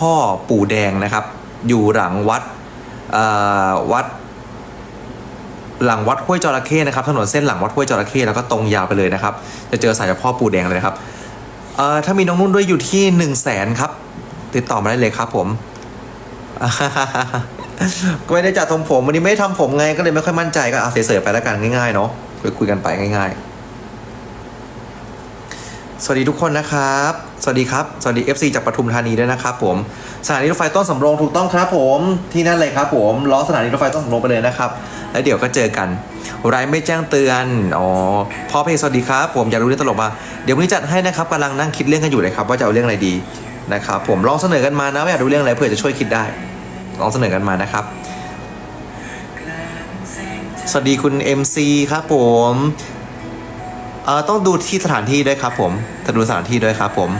พ่อปู่แดงนะครับ อยู่หลังวัดวัด หลังวัดห้วยจระเข้นะครับถนนเส้นหลังวัดห้วยจระเข้แล้วก็ตรงยาวไปเลยนะครับ จะเจอสารเจ้าพ่อปู่แดงเลยนะครับถ้ามีน้องนุ่นด้วยอยู่ที่1นึ่งแสนครับ ติดต่อมาได้เลยครับผมก็ไม่ได้จัดทรงผมวันนี้ไม่ได้ทำผมไงก็เลยไม่ค่อยมั่นใจก็เอาเสยๆไปแล้วกันง่ายๆเนาะคุยกันไปง่าย ๆ สวัสดีทุกคนนะครับ สวัสดีครับ สวัสดี FC จากปทุมธานีด้วยนะครับผมสถานีรถไฟต้นสำโรงถูกต้องครับผมที่นั่นเลยครับผมล้อสถานีรถไฟต้นสำโรงไปเลยนะครับ แล้วเดี๋ยวก็เจอกันไรไม่แจ้งเตือนอ๋อพ่อเพสวัสดีครับ ผมอยากรู้เรื่องตลกมาเดี๋ยววันนี้จัดให้นะครับกำลังนั่งคิดเรื่องกันอยู่เลยครับว่าจะเอาเรื่องอะไรดีนะครับผมลองเสนอกันมานะว่อยากดูเรื่องอะไรเพื่อจะช่วยคิดได้ลองเสนอกันมานะครับ สวัสดีคุณ MC ครับผม เอ่อต้องดูที่สถานที่ด้วยครับผมต้องดูสถานที่ด้วยครับผม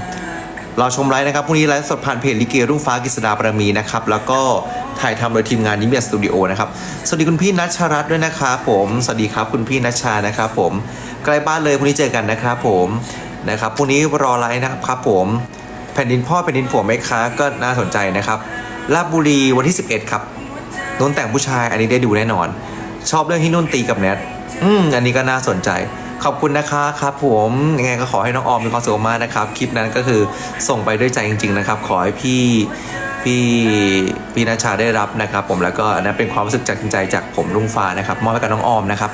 เรอชมไลฟ์นะครับพรุ่งนี้ไลฟ์สดผ่านเพจลิเกรุ่งฟ้ากฤษดาบารมีนะครับแล้วก็ถ่ายทำโดยทีมงานยิ้มเบียสตูดิโอนะครับสวัสดีคุณพี่นัชรัตน์ด้วยนะครับผมสวัสดีครับคุณพี่นัชชานะครับผมใกล้บ้านเลยพรุ่งนี้เจอกันนะครับผมนะครับพรุ่งนี้รอไลฟ์นะครับผมแผ่นดินพ่อแผ่นดินผัวไหมคะก็น่าสนใจนะครับลาดบุรีวันที่ 11 ครับนุ่นแต่งผู้ชายอันนี้ได้ดูแน่นอน ชอบเรื่องที่นุ่นตีกับแนทอืมอันนี้ก็น่าสนใจ ขอบคุณนะคะครับผมยังไงก็ขอให้น้องออมมีความสุขมากนะครับ คลิปนั้นก็คือส่งไปด้วยใจจริง ๆ นะครับ ขอให้พี่พี่พี่นาชาได้รับนะครับ ผมแล้วก็นั้นเป็นความรู้สึกจากใจจากผมลุงฟ้านะครับมอบให้กับน้องออมนะครับ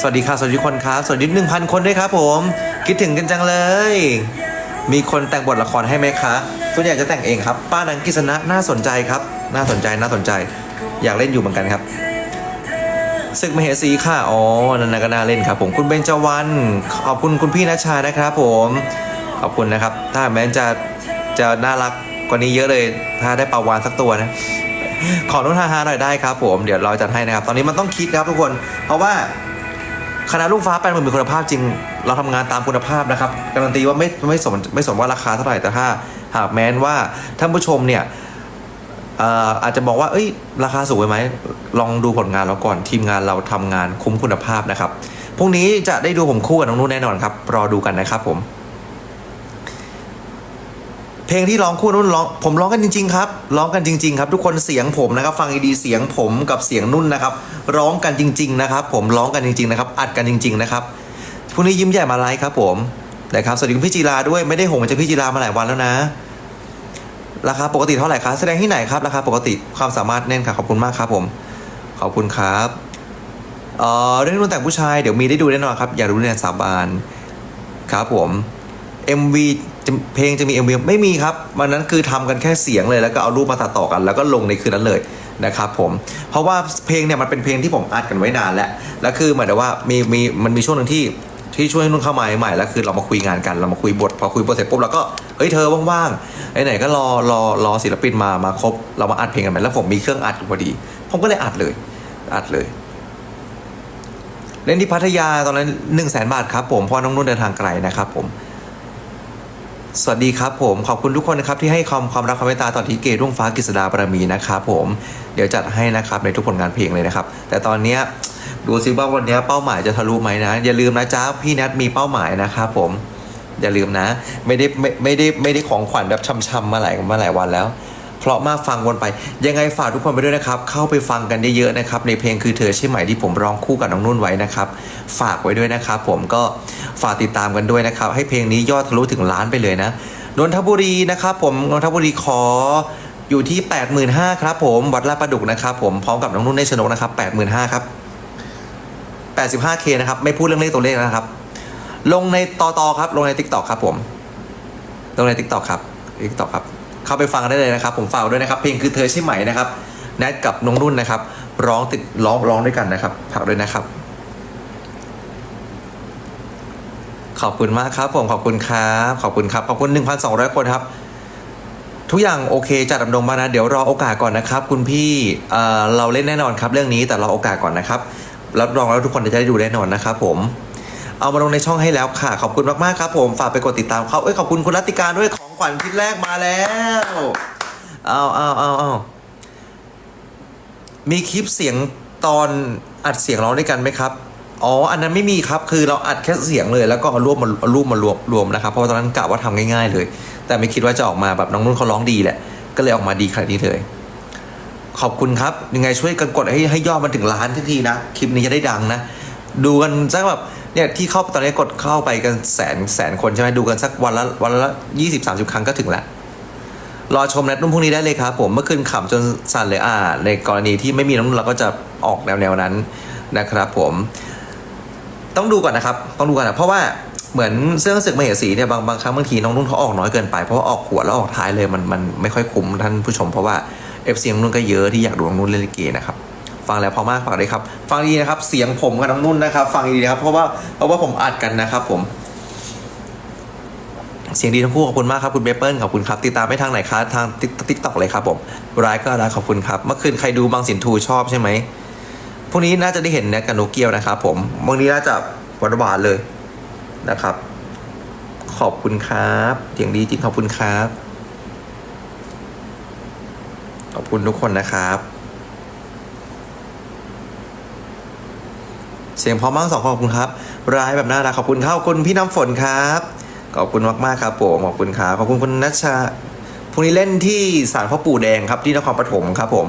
สวัสดีค่ะสวัสดีคนครับสวัสดีหนึ่งพันคนด้วยครับผม คิดถึงกันจังเลย มีคนแต่งบทละครให้ไหมคะส่วนใหญ่จะแต่งเองครับ ป้านังกิษณะน่าสนใจครับ น่าสนใจน่าสนใจ อยากเล่นอยู่เหมือนกันครับ ศึกมเหสีค่ะ อ๋อ นันนก็น่าเล่นครับผมคุณเบญจวรรณขอบคุณคุณพี่นัชชานะครับผม ขอบคุณนะครับ ถ้าแม้จะจะน่ารักกว่านี้เยอะเลย ถ้าได้ปลาวานสักตัวนะ ขอนุ่นฮาฮาหน่อยได้ครับผม เดี๋ยวเราจัดให้นะครับ ตอนนี้มันต้องคิดครับทุกคน เพราะว่าคณะลูกฟ้าแปลนมันมีคุณภาพจริง เราทำงานตามคุณภาพนะครับ การันตีว่าไม่ไม่สมไม่สมว่าราคาเท่าไหร่ แต่ถ้า หากแม้นว่าท่านผู้ชมเนี่ย อาจจะบอกว่า เอ้ย ราคาสูงไปไหม ลองดูผลงานเราก่อน ทีมงานเราทำงานคุ้มคุณภาพนะครับ พรุ่งนี้จะได้ดูผมคู่กับน้องนุ่นแน่นอนครับ รอดูกันนะครับผม เพลงที่ร้องคู่นุ่นร้อง ผมร้องกันจริง ๆ ครับ ร้องกันจริง ๆ ครับ ทุกคนเสียงผมนะครับ ฟังดีๆเสียงผมกับเสียงนุ่นนะครับ ร้องกันจริง ๆ นะครับ ผมร้องกันจริง ๆ นะครับ อัดกันจริง ๆ นะครับ พรุ่งนี้ยิ้มใหญ่มาไลฟ์ครับ ผม นะครับ สวัสดีคุณพี่จีราด้วย ไม่ได้หงจากพี่จีรามาหลายวันแล้วนะ ราคาปกติเท่าไหร่คะแสดงที่ไหนครับราคาปกติความสามารถแน่นค่ะขอบคุณมากครับผมขอบคุณครับเอ่อเรื่องนุ่นแต่งผู้ชายเดี๋ยวมีได้ดูแน่นอนครับอยากรู้เรียสาบานครับผม MV จะเพลงจะมี MV ไม่มีครับวันนั้นคือทำกันแค่เสียงเลยแล้วก็เอารูปมาตัดต่อกัน แล้วก็ลงในคืนนั้นเลยนะครับผมเพราะว่าเพลงเนี่ยมันเป็นเพลงที่ผมอัดกันไว้นานแล้วแล้วคือหมือนกับว่ามีมีมันมีช่วงหนึ่งที่ ที่ช่วยนุ่นเข้ามาใหม่แล้วคือเรามาคุยงานกันเรามาคุยบทพอคุยบทเสร็จปุ๊บเราก็เฮ้ยเธอว่างๆไหนๆก็รอรอรอศิลปินมามาครบ เรามาอัดเพลงกันไปแล้วผมมีเครื่องอัดพอดี ผมก็เลยอัดเลย อัดเลย เล่นที่พัทยาตอนนั้นหนึ่งแสนบาทครับผมเพราะน้องนุ่นเดินทางไกลนะครับผม สวัสดีครับผมขอบคุณทุกคนนะครับที่ให้ความความรักความเมตตาต่อทีเกรุ่งฟ้ากฤษดาบารมีนะครับผมเดี๋ยวจัดให้นะครับในทุกผลงานเพลงเลยนะครับ แต่ตอนเนี้ยดูซิว่าวันนี้เป้าหมายจะทะลุไหมนะ อย่าลืมนะจ้าพี่นัทมีเป้าหมายนะครับผม อย่าลืมนะ ไม่ได้ไม่ไม่ได้ไม่ได้ของขวัญแบบช้ำๆมาหลายมาหลายวันแล้ว เพราะมากฟังวนไป ยังไงฝากทุกคนไปด้วยนะครับ เข้าไปฟังกันเยอะๆนะครับ ในเพลงคือเธอใช่ไหมที่ผมร้องคู่กับน้องนุ่นไว้นะครับ ฝากไว้ด้วยนะครับ ผมก็ฝากติดตามกันด้วยนะครับ ให้เพลงนี้ยอดทะลุถึงล้านไปเลยนะนนทบุรีนะครับ ผมนนทบุรีขออยู่ที่ 85,000ครับผมวัดลาดประดุกนะครับผมพร้อมกับน้องนุ่นในชนกนะครับ85,000ครับ 85k นะครับ ไม่พูดเรื่องเลขตัวเลขนะครับ ลงในต่อต่อครับ ลงใน t ิ k t o k ครับผม ลงใน t ิ k t o k ครับ t ิ k t o k ครับ เข้าไปฟังได้เลยนะครับ ผมฝากด้วยนะครับ เพลงคือเธอใช่ไหมนะครับแนทกับน้องรุ่นนะครับ ร้องติดร้องร้องด้วยกันนะครับฝากด้วยนะครับ ขอบคุณมากครับ ผมขอบคุณครับขอบคุณครับขอบคุณ 1,200 คนครับ ทุกอย่างโอเคจัดดำดงมานะ เดี๋ยวรอโอกาสก่อนนะครับ คุณพี่เอ่อเราเล่นแน่นอนครับ เรื่องนี้แต่รอโอกาสก่อนนะครับรับรองแล้วทุกคนจะได้ดูแน่นอนนะครับ ผม เอามาลงในช่องให้แล้วค่ะ ขอบคุณมากๆครับผมฝากไปกดติดตามเขาเอ้ยขอบคุณคุณรัติการด้วยของขวัญชิ้นแรกมาแล้วเอาเอาเอาเอามีคลิปเสียงตอนอัดเสียงร้องด้วยกันไหมครับอ๋อ อันนั้นไม่มีครับ คือเราอัดแค่เสียงเลย แล้วก็เอารูปมาเอารูปมารวมรวมนะครับ เพราะว่าตอนนั้นกะว่าทำง่ายๆเลย แต่ไม่คิดว่าจะออกมาแบบน้องนุ่นเขาร้องดีแหละ ก็เลยออกมาดีขนาดนี้เลย ขอบคุณครับ ยังไงช่วยกันกดให้ให้ยอดมันถึงล้านทันทีนะ คลิปนี้จะได้ดังนะ ดูกันสักแบบ เนี่ยที่เข้าตอนนี้กดเข้าไปกันแสนแสนคนใช่ไหมดูกันสักวันละวันละยี่สิบสามสิบครั้งก็ถึงแล้วรอชมนัดนุ่มพรุ่งนี้ได้เลยครับผมเมื่อคืนขำจนสั่นเลยอ่า ในกรณีที่ไม่มีน้องนุ่นเราก็จะออกแนวแนวนั้นนะครับผม ต้องดูก่อนนะครับ ต้องดูก่อนนะเพราะว่าเหมือนเสื้อศึกมเหสีเนี่ยบางบางครั้งบางทีน้องนุ่นเขาออกน้อยเกินไปเพราะว่าออกหัวแล้วออกท้ายเลยมันมันไม่ค่อยคุ้มท่านผู้ชมเพราะว่าเอฟซีน้องนุ่นก็เยอะที่อยากดูน้องนุ่นเล่นลิเกนะครับ ฟังแล้วพอมากฟังเลยครับ ฟังดีนะครับ เสียงผมกับน้องนุ่นนะครับ ฟังดีนะครับ เพราะว่าเพราะว่าผมอัดกันนะครับ ผม เสียงดีทั้งคู่ขอบคุณมากครับคุณเบเปิลขอบคุณครับติดตามไม่ทางไหนครับทางติ๊กต็อกเลยครับผมร้ายก็ร้ายขอบคุณครับเมื่อคืนใครดูบางสินทูชอบใช่ไหมพรุ่งนี้น่าจะได้เห็นแนทกับโนเกียวนะครับ ผมวันนี้น่าจะหวานหวานๆเลยนะครับ ขอบคุณครับเสียงดีจริงขอบคุณครับขอบคุณทุกคนนะครับ เสียงพร้อมมากสองคนขอบคุณครับร้ายแบบน่ารักขอบคุณครับคุณพี่น้ำฝนครับขอบคุณมากๆครับผมขอบคุณครับขอบคุณคุณนัชชาพรุ่งนี้เล่นที่ศาลพ่อปู่แดงครับที่นครปฐมครับผม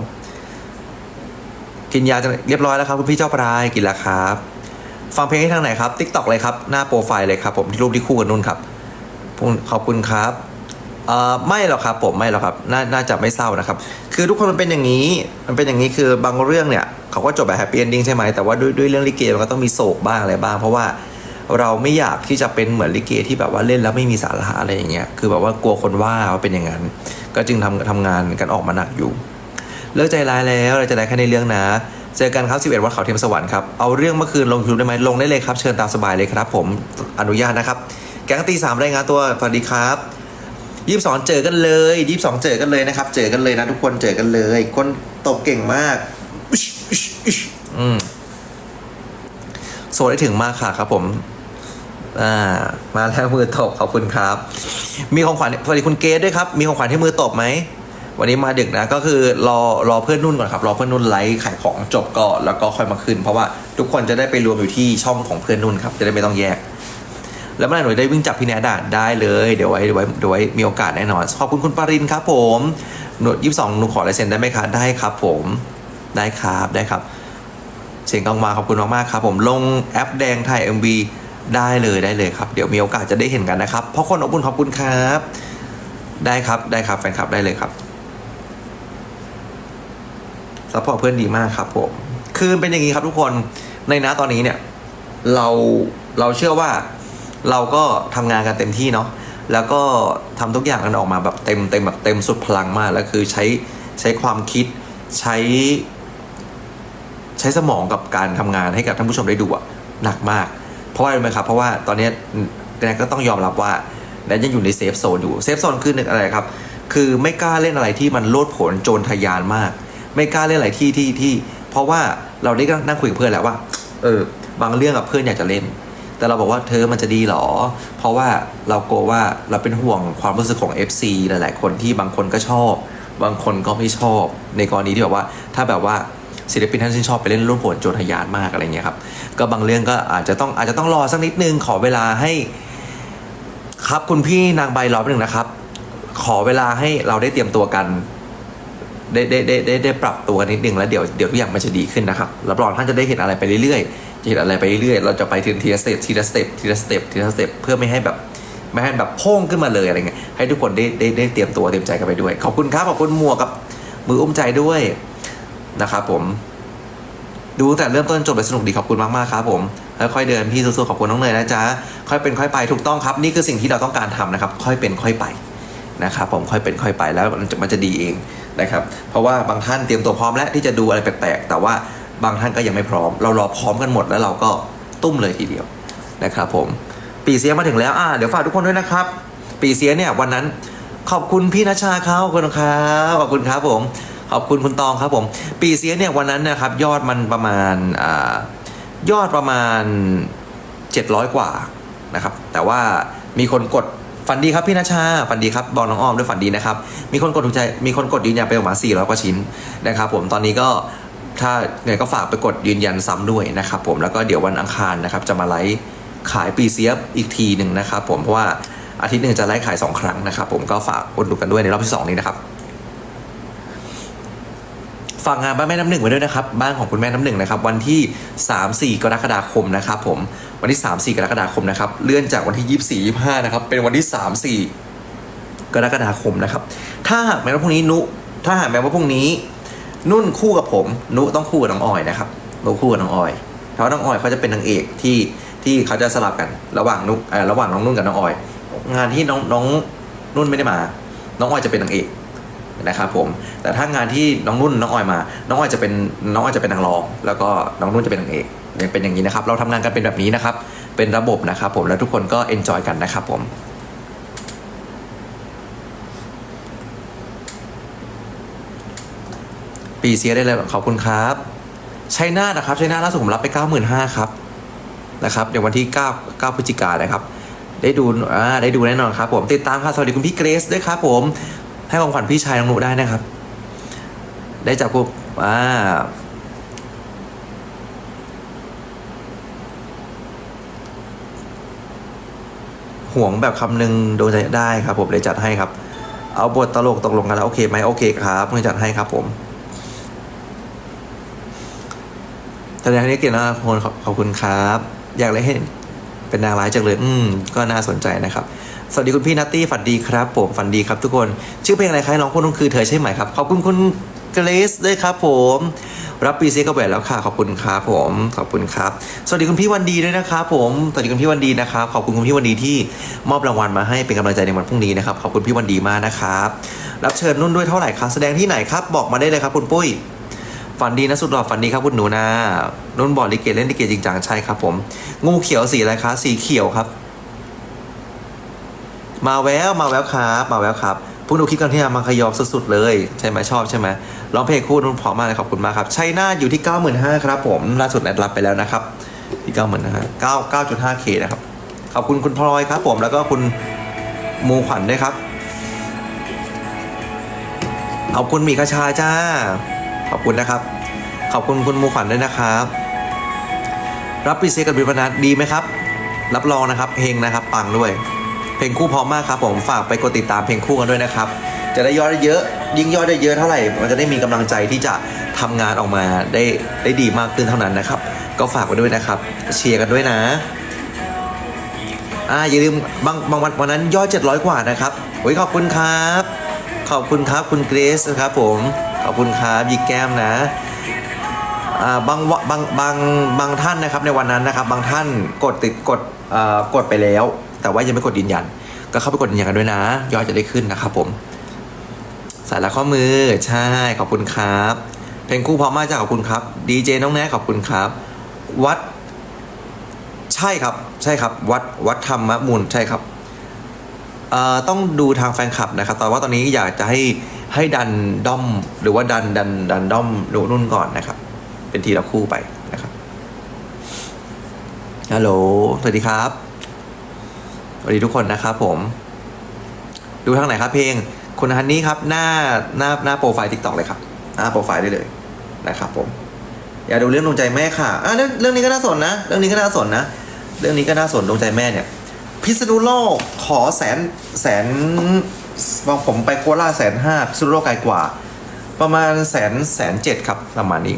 กินยาจะเรียบร้อยแล้วครับคุณพี่เจ้าพรายกินแล้วครับ ฟังเพลงให้ทางไหนครับติ๊กตอกเลยครับหน้าโปรไฟล์เลยครับผมที่รูปที่คู่กับนุ่นครับขอบคุณครับเอ่อไม่หรอกครับผมไม่หรอกครับนาน่าจะไม่เศร้านะครับ คือทุกคนมันเป็นอย่างนี้ มันเป็นอย่างนี้คือบางเรื่องเนี่ย เขาก็จบแบบแฮปปี้เอนดิ้งใช่ไหมแต่ว่าด้วยด้วยเรื่องลิเกมันก็ต้องมีโศกบ้างอะไรบ้าง เพราะว่าเราไม่อยากที่จะเป็นเหมือนลิเกที่แบบว่าเล่นแล้วไม่มีสาระอะไรอย่างเงี้ยคือแบบว่ากลัวคนว่าว่าเป็นอย่างนั้น ก็จึงทำทำงานกันออกมาหนักอยู่ เลิกใจร้ายแล้วเราจะได้แค่ในเรื่องนะเจอกันครับ11วัดเขาเทียมสวรรค์ครับ เอาเรื่องเมื่อคืนลงยูทูบได้ไหมลงได้เลยครับ เชิญตามสบายเลยครับ ผมอนุญาตนะครับ แก๊งตีสามรายงานตัว สวัสดีครับยี่สิบสองเจอกันเลยยี่สิบสองเจอกันเลยนะครับ เจอกันเลยนะทุกคนเจอกันเลย คนตบเก่งมาก อืมโสดได้ถึงมากค่ะครับ ผม อ่า มาแล้วมือตบขอบคุณครับ มีของขวัญสวัสดีคุณเกดด้วยครับ มีของขวัญที่มือตบไหมวันนี้มาดึกนะก็คือรอรอเพื่อนนุ่นก่อนครับรอเพื่อนนุ่นไลฟ์ขายของจบก่อนแล้วก็ค่อยมาขึ้น เพราะว่าทุกคนจะได้ไปรวมอยู่ที่ช่องของเพื่อนนุ่นครับจะได้ไม่ต้องแยก แล้วเมื่อไหร่หนูได้วิ่งจับพี่แนดอะได้เลยเดี๋ยวไว้เดี๋ยวไว้เดี๋ยวไว้มีโอกาสแน่นอนขอบคุณคุณปารินครับ ผมหนูยี่สิบสองหนูขอลายเซ็นได้ไหมคะได้ครับ ผมได้ครับได้ครับ เสียงกลางมาขอบคุณมากๆครับผมลงแอปแดงถ่าย MV ได้เลยได้เลยครับ เดี๋ยวมีโอกาสจะได้เห็นกันนะครับเพราะคนอบอุ่นขอบคุณครับ ได้ครับได้ครับแฟนคลับได้เลยครับซัพพอร์ตเพื่อนดีมากครับผมคือเป็นอย่างนี้ครับทุกคนในนะตอนนี้เนี่ย เราเราเชื่อว่าเราก็ทำงานกันเต็มที่เนาะแล้วก็ทำทุกอย่างกันออกมาแบบเต็มเต็มแบบเต็มสุดพลังมากแล้วคือใช้ใช้ความคิดใช้ ใช้สมองกับการทำงานให้กับท่านผู้ชมได้ดูอะหนักมาก เพราะอะไรไหมครับ เพราะว่าตอนนี้แนนก็ต้องยอมรับว่าแนนยังอยู่ในเซฟโซนอยู่เซฟโซนคือหนึ่งอะไรครับ คือไม่กล้าเล่นอะไรที่มันโลดผนโจรทะยานมาก ไม่กล้าเล่นอะไรที่ที่ที่ เพราะว่าเราได้นั่งคุยกับเพื่อนแล้วว่า เออ บางเรื่องกับเพื่อนอยากจะเล่น แต่เราบอกว่าเธอมันจะดีหรอ เพราะว่าเรากลัวว่าเราเป็นห่วงความรู้สึกของ FC หลาย ๆ คนที่บางคนก็ชอบ บางคนก็ไม่ชอบ ในกรณีที่แบบว่า ถ้าแบบว่า ศิลปินท่านชื่นชอบไปเล่นรุ่นผลโจทยานมากอะไรเงี้ยครับก็บางเรื่องก็อาจจะต้องอาจจะต้องรอสักนิดนึงขอเวลาให้ ครับคุณพี่นางใบรอบหนึ่งนะครับ ขอเวลาให้เราได้เตรียมตัวกัน ได้ได้ได้ได้ได้ปรับตัวกันนิดนึงแล้วเดี๋ยวเดี๋ยวทุกอย่างมันจะดีขึ้นนะครับรับรองท่านจะได้เห็นอะไรไปเรื่อยๆจะเห็นอะไรไปเรื่อยๆเราจะไปทีละสเต็ปทีละสเต็ปทีละสเต็ปทีละสเต็ปเพื่อไม่ให้แบบไม่ให้แบบโพ่งขึ้นมาเลยอะไรเงี้ยให้ทุกคนได้ได้ได้เตรียมตัวเตรียมใจกันไปด้วย ขอบคุณครับขอบคุณหมวกกับมืออุ้มใจด้วย นะครับผม ดูแต่เริ่มต้นจบไปสนุกดีขอบคุณมากๆครับผมค่อยๆเดินพี่สู้ๆขอบคุณน้องเนยนะจ๊ะค่อยเป็นค่อยไปถูกต้องครับ นี่คือสิ่งที่เราต้องการทำนะครับ ค่อยเป็นค่อยไปนะครับผมค่อยเป็นค่อยไปแล้วมันจะมันจะดีเองนะครับ เพราะว่าบางท่านเตรียมตัวพร้อมแล้วที่จะดูอะไรแปลกๆแต่ว่าบางท่านก็ยังไม่พร้อม เรารอพร้อมกันหมดแล้วเราก็ตุ้มเลยทีเดียวนะครับผมปีเสียมาถึงแล้วอ่าเดี๋ยวฝากทุกคนด้วยนะครับ ปีเสียเนี่ยวันนั้นขอบคุณพี่นัชชาเขาขอบคุณครับขอบคุณครับผม ขอบคุณคุณตองครับผม ปีเสียเนี่ยวันนั้นนะครับยอดมันประมาณอายอดประมาณ 700 กว่านะครับ แต่ว่ามีคนกดฝันดีครับพี่นัชาฝันดีครับบอกน้องอ้อมด้วยฝันดีนะครับ มีคนกดถูกใจมีคนกดยืนยันไปประมาณ400กว่าชิ้นนะครับ ผมตอนนี้ก็ถ้าเนี่ยก็ฝากไปกดยืนยันซ้ำด้วยนะครับผมแล้วก็เดี๋ยววันอังคารนะครับจะมาไลฟ์ขายปีเสียบอีกทีหนึ่งนะครับผมเพราะว่าอาทิตย์หนึ่งจะไลฟ์ขาย 2 ครั้งนะครับผมก็ฝากอุดหนุนกันด้วยในรอบที่ 2 นี้นะครับ ฝากงานบ้านแม่น้ำหนึ่งไว้ด้วยนะครับ บ้านของคุณแม่น้ำหนึ่งนะครับ วันที่ 3 4 กรกฎาคมนะครับผม วันที่ 3 4 กรกฎาคมนะครับ เลื่อนจากวันที่ 24 25 นะครับ เป็นวันที่ 3 4 กรกฎาคมนะครับ ถ้าหากแม้ว่าพรุ่งนี้นุ ถ้าหากแม้ว่าพรุ่งนี้ นุ่นคู่กับผม นุต้องคู่กับน้องออยนะครับนุคู่กับน้องออย เพราะน้องออยเขาจะเป็นนางเอกที่ที่เขาจะสลับกันระหว่างนุเอ่อระหว่างน้องนุ่นกับน้องออย งานที่น้องน้องนุ่นไม่ได้มา น้องออยจะเป็นนางเอก นะครับผม แต่ถ้างานที่น้องนุ่นน้องออยมา น้องออยจะเป็นน้องออยจะเป็นนางรอง แล้วก็น้องนุ่นจะเป็นนางเอกเป็นอย่างนี้นะครับ เราทำงานกันเป็นแบบนี้นะครับ เป็นระบบนะครับผม แล้วทุกคนก็เอนจอยกันนะครับผมปีเซียได้เลยขอบคุณครับชัยนาทนะครับชัยนาทล่าสุดผมรับไป 95,000ครับนะครับเดี๋ยววันที่ 9 9พฤศจิกายนนะครับ ได้ดูอ่าได้ดูแน่นอนครับผมติดตามครับสวัสดีคุณพี่เกรซด้วยครับผม ให้ของขวัญพี่ชายน้องหนูได้นะครับ ได้จากพวกอ่าห่วงแบบคำหนึ่งโดนใจได้ครับ ผมเลยจัดให้ครับ เอาบทตลกตกลงกันแล้วโอเคไหมโอเคครับเพื่อจัดให้ครับผมแสดงที่เก่งนะคนขอบขอบคุณครับ อยากเลยให้ เป็นนางร้ายจังเลย อืม ก็น่าสนใจนะครับ สวัสดีคุณพี่นัตตี้ฝันดีครับผมฝันดีครับทุกคน ชื่อเพลงอะไรคะน้องคนนู้นคือเธอใช่ไหมครับ ขอบคุณคุณเกรซด้วยครับผม รับปีเซีกระแหวนแล้วค่ะ ขอบคุณครับผม ขอบคุณครับ สวัสดีคุณพี่วันดีด้วยนะครับผม สวัสดีคุณพี่วันดีนะครับ ขอบคุณคุณพี่วันดีที่มอบรางวัลมาให้เป็นกำลังใจในวันพรุ่งนี้นะครับ ขอบคุณพี่วันดีมากนะครับ รับเชิญนุ่นด้วยเท่าไหร่คะแสดงที่ไหนครับ บอกมาได้เลยครับคุณปุ้ย ฝันดีนะสุดหล่อฝันดีครับคุณหนูนานุ่นบอกลิเกเล่นลิเกจริงจังใช่ครับ ผม งูเขียวสีอะไรคะสีเขียวครับ มาแววมาแววครับมาแววครับพวกหนูคิดกันที่มาขยอบสุดๆเลย ใช่ไหมชอบใช่ไหมร้องเพลงคู่นุ่นเพราะมากเลยขอบคุณมากครับชัยนาทอยู่ที่95,000ครับผมล่าสุดแอดรับไปแล้วนะครับที่95,000 9 9.5k นะครับขอบคุณคุณพลอยครับ ผมแล้วก็คุณมูขวัญด้วยครับเอาคุณมีกระชาจ้า ขอบคุณนะครับ ขอบคุณคุณมูขวัญด้วยนะครับ รับปีเซกับบิวนัทดีไหมครับ รับรองนะครับเพลงนะครับปังด้วย เพลงคู่พร้อมมากครับ ผมฝากไปกดติดตามเพลงคู่กันด้วยนะครับ จะได้ยอดได้เยอะ ยิ่งยอดได้เยอะเท่าไหร่ มันจะได้มีกำลังใจที่จะทำงานออกมาได้ได้ดีมากขึ้นเท่านั้นนะครับ ก็ฝากไว้ด้วยนะครับ เชียร์กันด้วยนะอ่าอย่าลืมบางบางวันวันนั้นยอด700 กว่านะครับโอ้ยขอบคุณครับ ขอบคุณครับคุณเกรซนะครับผม ขอบคุณครับยิกแก้มนะบางบางบางบางท่านนะครับในวันนั้นนะครับ บางท่านกดติดกดกดไปแล้ว แต่ว่ายังไม่กดยืนยัน ก็เข้าไปกดยืนยันกันด้วยนะยอดจะได้ขึ้นนะครับผมสายละข้อมือใช่ขอบคุณครับเพลงคู่พร้อมมากจ้าขอบคุณครับดีเจน้องแน่ขอบคุณครับ วัด ใช่ครับ ใช่ครับ วัดวัดธรรมมูลใช่ครับต้องดูทางแฟนคลับนะครับแต่ว่าตอนนี้อยากจะให้ ให้ดันด้อมหรือว่าดันดันดันด้อมหนูนุ่นก่อนนะครับ เป็นทีละคู่ไปนะครับฮัลโหลสวัสดีครับสวัสดีทุกคนนะครับผม ดูทางไหนครับเพลงคุณฮันนี่ครับหน้าหน้าหน้าโปรไฟล์ทิกตอกเลยครับหน้าโปรไฟล์ได้เลยนะครับผม อย่าดูเรื่องดวงใจแม่ค่ะอะเรื่องเรื่องนี้ก็น่าสนนะ เรื่องนี้ก็น่าสนนะ เรื่องนี้ก็น่าสนดวงใจแม่เนี่ย พิษณุโลกขอแสนแสน บางผมไปโคราชแสนห้าพิษณุโลกไกลกว่า ประมาณแสนแสนเจ็ดครับประมาณนี้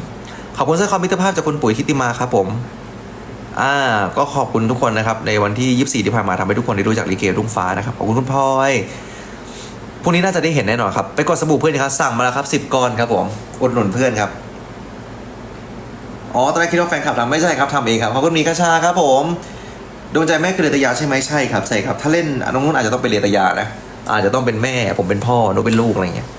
ขอบคุณเสื้อคอมมิตรภาพจากคุณปุ๋ยทิติมาครับผมอ่าก็ขอบคุณทุกคนนะครับ ในวันที่ 24 ที่ผ่านมาทำให้ทุกคนได้รู้จักลิเกรุ่งฟ้านะครับขอบคุณคุณพลอยพรุ่งนี้น่าจะได้เห็นแน่นอนครับ ไปกดสบู่เพื่อนครับสั่งมาแล้วครับ10ก้อนครับผมอุดหนุนเพื่อนครับอ๋อตอนแรกคิดว่าแฟนคลับทำไม่ใช่ครับทำเองครับขอบคุณมีกระชาครับผมดวงใจแม่คือเรตยาใช่ไหมใช่ครับใช่ครับ ถ้าเล่นน้องนุ่นอาจจะต้องเป็นเรตยานะ อาจจะต้องเป็นแม่ ผมเป็นพ่อนุนเป็นลูกอะไรเงี้ย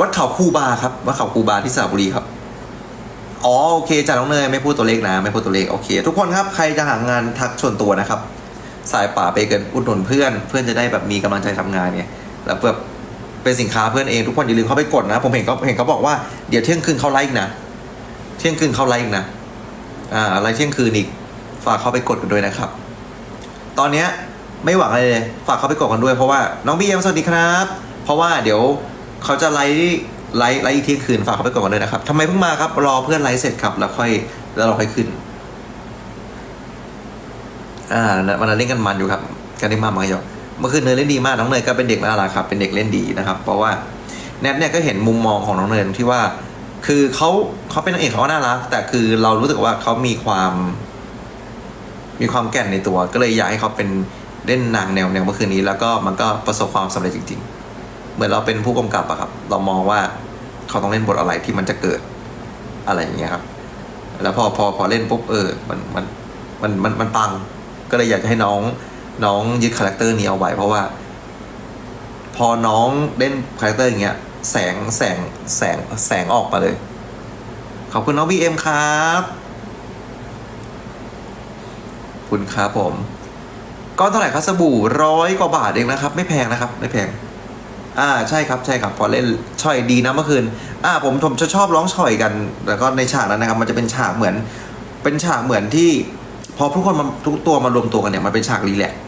วัดเขาคูบาครับวัดเขาคูบาที่สระบุรีครับอ๋อโอเคจ้าน้องเนยไม่พูดตัวเลขนะ ไม่พูดตัวเลขโอเค ทุกคนครับใครจะหางานทักชวนตัวนะครับ สายป่าไปเกินอุดหนุนเพื่อน เพื่อนจะได้แบบมีกำลังใจทำงานเนี่ยแล้วแบบเป็นสินค้าเพื่อนเองทุกคนอย่าลืมเข้าไปกดนะ ผมเห็นเขาเห็นเขาบอกว่าเดี๋ยวเที่ยงคืนเขาไลฟ์นะเที่ยงคืนเข้าไลฟ์นะอ่าไลฟ์เที่ยงคืนอีกฝากเข้าไปกดกันด้วยนะครับ ตอนเนี้ยไม่หวังอะไรเลยฝากเขาไปกดกันด้วยเพราะว่าน้องบีเอ็มสวัสดีครับ เพราะว่าเดี๋ยวเขาจะไลฟ์ไลฟ์ไลฟ์อีกทีคืนฝากเขาไปกดกันด้วยนะครับทำไมเพิ่งมาครับรอเพื่อนไลฟ์เสร็จครับแล้วค่อยแล้วเราค่อยขึ้นอ่าวันนั้นเล่นกันมันอยู่ครับกันได้มากมาหยอกเมื่อคืนเนยเล่นดีมากน้องเนยก็เป็นเด็กน่ารักครับเป็นเด็กเล่นดีนะครับ เพราะว่าแนทเนี่ยก็เห็นมุมมองของน้องเนยที่ว่า คือเขาเขาเป็นนางเอกเขาก็น่ารัก แต่คือเรารู้สึกว่าเขามีความ มีความแก่นในตัว ก็เลยอยากให้เขาเป็นเล่นนางแนวแนวเมื่อคืนนี้ แล้วก็มันก็ประสบความสำเร็จจริง ๆ เหมือนเราเป็นผู้กำกับอะครับ เรามองว่าเขาต้องเล่นบทอะไรที่มันจะเกิดอะไรอย่างเงี้ยครับ แล้วพอพอพอเล่นปุ๊บเออมันมันมันมันมันปัง ก็เลยอยากจะให้น้องน้องยึดคาแรคเตอร์นี้เอาไว้เพราะว่า พอน้องเล่นคาแรคเตอร์อย่างเงี้ยแสงแสงแสงแสงออกมาเลย ขอบคุณน้องบีเอ็มครับ คุณครับผมก้อนเท่าไหร่ครับสบู่ร้อยกว่าบาทเองนะครับ ไม่แพงนะครับ ไม่แพง อ่าใช่ครับใช่ครับพอเล่นช่อยดีนะเมื่อคืน อ่าผมผมจะชอบร้องช่อยกัน แล้วก็ในฉากนั้นนะครับ มันจะเป็นฉากเหมือน เป็นฉากเหมือนที่ พอทุกคนมาทุกตัวมารวมตัวกันเนี่ยมันเป็นฉากรีแลกซ์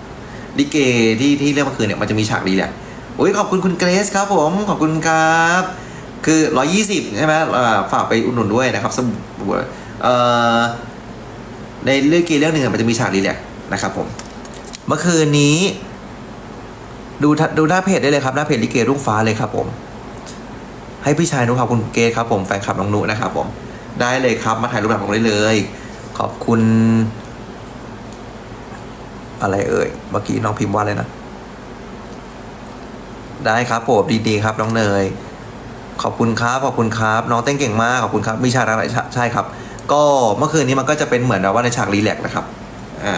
ดิเกที่ที่เรื่องเมื่อคืนเนี่ยมันจะมีฉากรีแลกโอ้ยขอบคุณคุณเกรซครับ ผมขอบคุณครับคือ 120 ใช่ไหมอ่าฝากไปอุดหนุนด้วยนะครับสบู่เอ่อ ในเรื่องเกย์เรื่องหนึ่งมันจะมีฉากรีแลกนะครับผมเมื่อคืนนี้ ดูดูหน้าเพจได้เลยครับหน้าเพจลิเกรุ่งฟ้าเลยครับผม ให้พี่ชายนุครับคุณเกย์ครับผมแฟนคลับน้องนุนะครับผม ได้เลยครับมาถ่ายรูปหลังผมได้เลย ขอบคุณ อะไรเอ่ยเมื่อกี้น้องพิมพ์ว่าเลยนะ ได้ครับผมดีๆครับน้องเนยขอบคุณครับขอบคุณครับ น้องเต้นเก่งมากขอบคุณครับมีฉากอะไรใช่ครับ ก็เมื่อคืนนี้มันก็จะเป็นเหมือนแบบว่าในฉากรีแลกซ์นะครับ อ่า